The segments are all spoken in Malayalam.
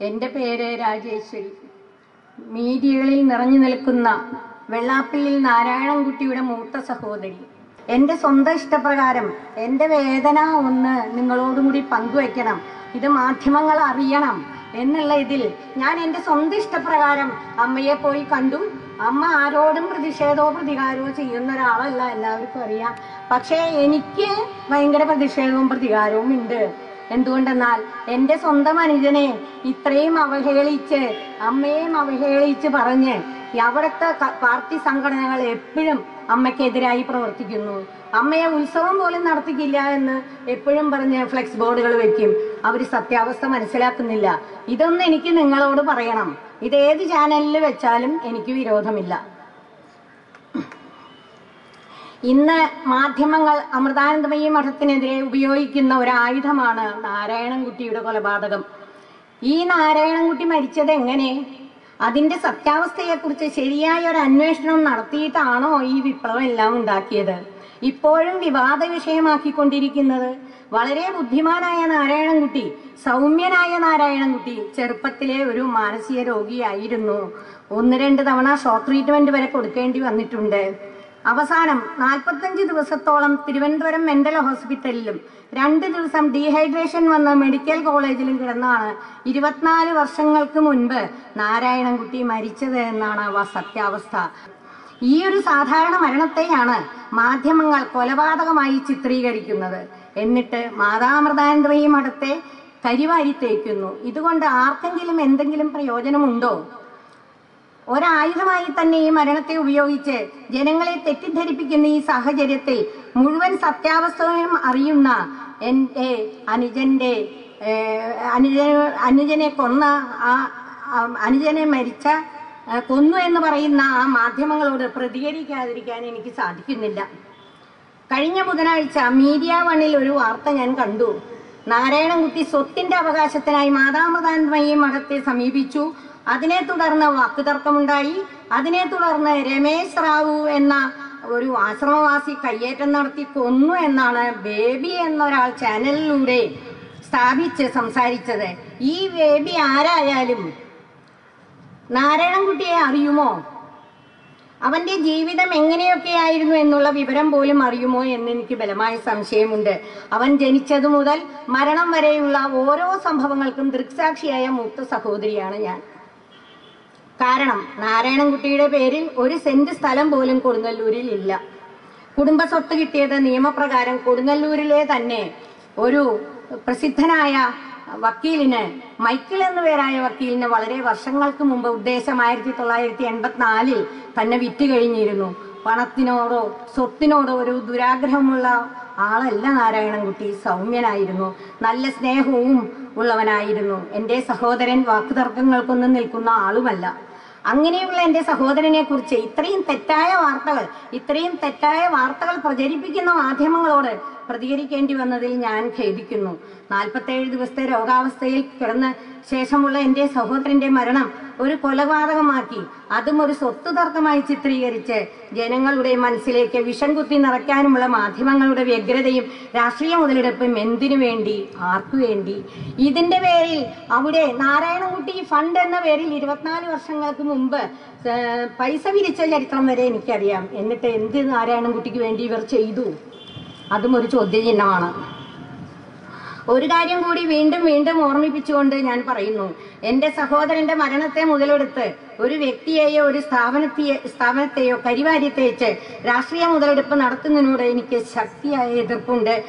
എന്റെ പേര് രാജേശ്വരി. മീഡിയകളിൽ നിറഞ്ഞു നിൽക്കുന്ന വെള്ളാപ്പള്ളിയിൽ നാരായണൻകുട്ടിയുടെ മൂത്ത സഹോദരി. എന്റെ സ്വന്തം ഇഷ്ടപ്രകാരം എന്റെ വേദന ഒന്ന് നിങ്ങളോടും കൂടി പങ്കുവയ്ക്കണം. ഇത് മാധ്യമങ്ങൾ അറിയണം എന്നുള്ള ഇതിൽ ഞാൻ എന്റെ സ്വന്തം ഇഷ്ടപ്രകാരം അമ്മയെ പോയി കണ്ടു. അമ്മ ആരോടും പ്രതിഷേധമോ പ്രതികാരമോ ചെയ്യുന്ന ഒരാളല്ല എല്ലാവർക്കും അറിയാം. പക്ഷേ എനിക്ക് ഭയങ്കര പ്രതിഷേധവും പ്രതികാരവും ഉണ്ട്. എന്തുകൊണ്ടെന്നാൽ എന്റെ സ്വന്തം അനുജനെ ഇത്രയും അവഹേളിച്ച് അമ്മയെയും അവഹേളിച്ച് പറഞ്ഞ് അവിടുത്തെ പാർട്ടി സംഘടനകൾ എപ്പോഴും അമ്മയ്ക്കെതിരായി പ്രവർത്തിക്കുന്നു. അമ്മയെ ഉത്സവം പോലും നടത്തിക്കില്ല എന്ന് എപ്പോഴും പറഞ്ഞ് ഫ്ലെക്സ് ബോർഡുകൾ വെക്കും. അവർ സത്യാവസ്ഥ മനസ്സിലാക്കുന്നില്ല. ഇതൊന്നും എനിക്ക് നിങ്ങളോട് പറയണം. ഇത് ഏത് ചാനലിൽ വെച്ചാലും എനിക്ക് വിരോധമില്ല. ഇന്ന് മാധ്യമങ്ങൾ അമൃതാനന്ദമയി മഠത്തിനെതിരെ ഉപയോഗിക്കുന്ന ഒരു ആയുധമാണ് നാരായണൻകുട്ടിയുടെ കൊലപാതകം. ഈ നാരായണൻകുട്ടി മരിച്ചത് എങ്ങനെ? അതിന്റെ സത്യാവസ്ഥയെക്കുറിച്ച് ശരിയായ ഒരു അന്വേഷണം നടത്തിയിട്ടാണോ ഈ വിപ്ലവം എല്ലാം ഉണ്ടാക്കിയത്? ഇപ്പോഴും വിവാദ വിഷയമാക്കിക്കൊണ്ടിരിക്കുന്നത് വളരെ ബുദ്ധിമാനായ നാരായണൻകുട്ടി സൗമ്യനായ നാരായണൻകുട്ടി ചെറുപ്പത്തിലെ ഒരു മാനസിക രോഗിയായിരുന്നു. ഒന്ന് രണ്ട് തവണ ഷോക്ക് ട്രീറ്റ്മെന്റ് വരെ കൊടുക്കേണ്ടി വന്നിട്ടുണ്ട്. അവസാനം നാൽപ്പത്തഞ്ച് ദിവസത്തോളം തിരുവനന്തപുരം മെന്റൽ ഹോസ്പിറ്റലിലും രണ്ട് ദിവസം ഡീഹൈഡ്രേഷൻ വന്ന മെഡിക്കൽ കോളേജിലും കിടന്നാണ് ഇരുപത്തിനാല് വർഷങ്ങൾക്ക് മുൻപ് നാരായണൻകുട്ടി മരിച്ചത് എന്നാണ് സത്യാവസ്ഥ. ഈ ഒരു സാധാരണ മരണത്തെയാണ് മാധ്യമങ്ങൾ കൊലപാതകമായി ചിത്രീകരിക്കുന്നത്. എന്നിട്ട് മാതാമൃതാനന്ദമയി അടുത്തെ കരിവാരി തേക്കുന്നു. ഇതുകൊണ്ട് ആർക്കെങ്കിലും എന്തെങ്കിലും പ്രയോജനമുണ്ടോ? ഒരായുധമായി തന്നെ ഈ മരണത്തെ ഉപയോഗിച്ച് ജനങ്ങളെ തെറ്റിദ്ധരിപ്പിക്കുന്ന ഈ സാഹചര്യത്തിൽ മുഴുവൻ സത്യാവസ്ഥയും അറിയുന്ന എന്റെ അനുജന്റെ അനുജ അനുജന കൊന്ന ആ അനുജനെ മരിച്ച കൊന്നു എന്ന് പറയുന്ന ആ മാധ്യമങ്ങളോട് പ്രതികരിക്കാതിരിക്കാൻ എനിക്ക് സാധിക്കുന്നില്ല. കഴിഞ്ഞ ബുധനാഴ്ച മീഡിയ വണ്ണിൽ ഒരു വാർത്ത ഞാൻ കണ്ടു. നാരായണൻകുട്ടി സ്വത്തിന്റെ അവകാശത്തിനായി മാതാമതാന്മയെ മഠത്തെ സമീപിച്ചു. അതിനെ തുടർന്ന് വാക്കുതർക്കമുണ്ടായി. അതിനെ തുടർന്ന് രമേശ് റാവു എന്ന ഒരു ആശ്രമവാസി കയ്യേറ്റം നടത്തി കൊന്നു എന്നാണ് ബേബി എന്നൊരാൾ ചാനലിലൂടെ സ്ഥാപിച്ച് സംസാരിച്ചത്. ഈ ബേബി ആരായാലും നാരായണൻകുട്ടിയെ അറിയുമോ? അവന്റെ ജീവിതം എങ്ങനെയൊക്കെയായിരുന്നു എന്നുള്ള വിവരം പോലും അറിയുമോ എന്ന് എനിക്ക് ബലമായ സംശയമുണ്ട്. അവൻ ജനിച്ചതു മുതൽ മരണം വരെയുള്ള ഓരോ സംഭവങ്ങൾക്കും ദൃക്സാക്ഷിയായ മൂത്ത സഹോദരിയാണ് ഞാൻ. കാരണം നാരായണൻകുട്ടിയുടെ പേരിൽ ഒരു സെന്റ് സ്ഥലം പോലും കൊടുങ്ങല്ലൂരിൽ ഇല്ല. കുടുംബ സ്വത്ത് കിട്ടിയത് നിയമപ്രകാരം കൊടുങ്ങല്ലൂരിലെ തന്നെ ഒരു പ്രസിദ്ധനായ വക്കീലിന് മൈക്കിൾ എന്ന പേരായ വക്കീലിന് വളരെ വർഷങ്ങൾക്ക് മുമ്പ് ഉദ്ദേശം ആയിരത്തി തൊള്ളായിരത്തി എൺപത്തിനാലിൽ തന്നെ വിറ്റ് കഴിഞ്ഞിരുന്നു. പണത്തിനോടോ സ്വത്തിനോടോ ഒരു ദുരാഗ്രഹമുള്ള ആളല്ല നാരായണൻകുട്ടി. സൗമ്യനായിരുന്നു. നല്ല സ്നേഹവും ഉള്ളവനായിരുന്നു. എന്റെ സഹോദരൻ വാക്കുതർക്കങ്ങൾക്കൊന്നും നിൽക്കുന്ന ആളുമല്ല. അങ്ങനെയുള്ള എന്റെ സഹോദരനെ കുറിച്ച് ഇത്രയും തെറ്റായ വാർത്തകൾ ഇത്രയും തെറ്റായ വാർത്തകൾ പ്രചരിപ്പിക്കുന്ന മാധ്യമങ്ങളോട് പ്രതികരിക്കേണ്ടി വന്നതിൽ ഞാൻ ഖേദിക്കുന്നു. നാൽപ്പത്തേഴ് ദിവസത്തെ രോഗാവസ്ഥയിൽ കിടന്ന ശേഷമുള്ള എന്റെ സഹോദരന്റെ മരണം ഒരു കൊലപാതകമാക്കി. അതും ഒരു സ്വത്ത് തർക്കമായി ചിത്രീകരിച്ച് ജനങ്ങളുടെ മനസ്സിലേക്ക് വിഷം കുത്തി നിറയ്ക്കാനുമുള്ള മാധ്യമങ്ങളുടെ വ്യഗ്രതയും രാഷ്ട്രീയ മുതലെടുപ്പും എന്തിനു വേണ്ടി? ആർക്കു വേണ്ടി? ഇതിന്റെ പേരിൽ അവിടെ നാരായണകുട്ടി ഫണ്ട് എന്ന പേരിൽ ഇരുപത്തിനാല് വർഷങ്ങൾക്ക് മുമ്പ് പൈസ വിരിച്ച ചരിത്രം വരെ എനിക്കറിയാം. എന്നിട്ട് എന്ത് നാരായണൻകുട്ടിക്ക് വേണ്ടി ഇവർ ചെയ്തു? അതും ഒരു ചോദ്യചിഹ്നമാണ്. ഒരു കാര്യം കൂടി വീണ്ടും വീണ്ടും ഓർമ്മിപ്പിച്ചുകൊണ്ട് ഞാൻ പറയുന്നു. എന്റെ സഹോദരന്റെ മരണത്തെ മുതലെടുത്ത് ഒരു വ്യക്തിയെയോ ഒരു സ്ഥാപനത്തെയോ സ്ഥാപനത്തെയോ കരിവാരി തേച്ച് രാഷ്ട്രീയ മുതലെടുപ്പ് നടത്തുന്നതിനോട് എനിക്ക് ശക്തിയായ എതിർപ്പുണ്ട്.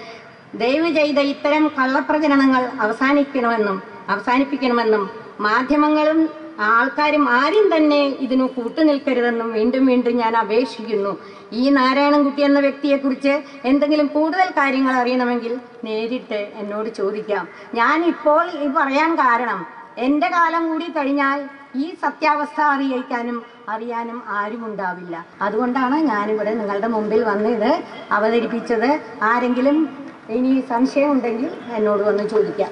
ദയവ് ചെയ്ത ഇത്തരം കള്ളപ്രചരണങ്ങൾ അവസാനിക്കണമെന്നും അവസാനിപ്പിക്കണമെന്നും മാധ്യമങ്ങളും ആൾക്കാരും ആരും തന്നെ ഇതിന് കൂട്ടുനിൽക്കരുതെന്നും വീണ്ടും വീണ്ടും ഞാൻ അപേക്ഷിക്കുന്നു. ഈ നാരായണൻകുട്ടി എന്ന വ്യക്തിയെക്കുറിച്ച് എന്തെങ്കിലും കൂടുതൽ കാര്യങ്ങൾ അറിയണമെങ്കിൽ നേരിട്ട് എന്നോട് ചോദിക്കാം. ഞാൻ ഇപ്പോൾ ഇത് പറയാൻ കാരണം എന്റെ കാലം കൂടി കഴിഞ്ഞാൽ ഈ സത്യാവസ്ഥ അറിയിക്കാനും അറിയാനും ആരും ഉണ്ടാവില്ല. അതുകൊണ്ടാണ് ഞാനിവിടെ നിങ്ങളുടെ മുമ്പിൽ വന്ന് ഇത് അവതരിപ്പിച്ചത്. ആരെങ്കിലും ഇനി സംശയം ഉണ്ടെങ്കിൽ എന്നോട് വന്ന് ചോദിക്കാം.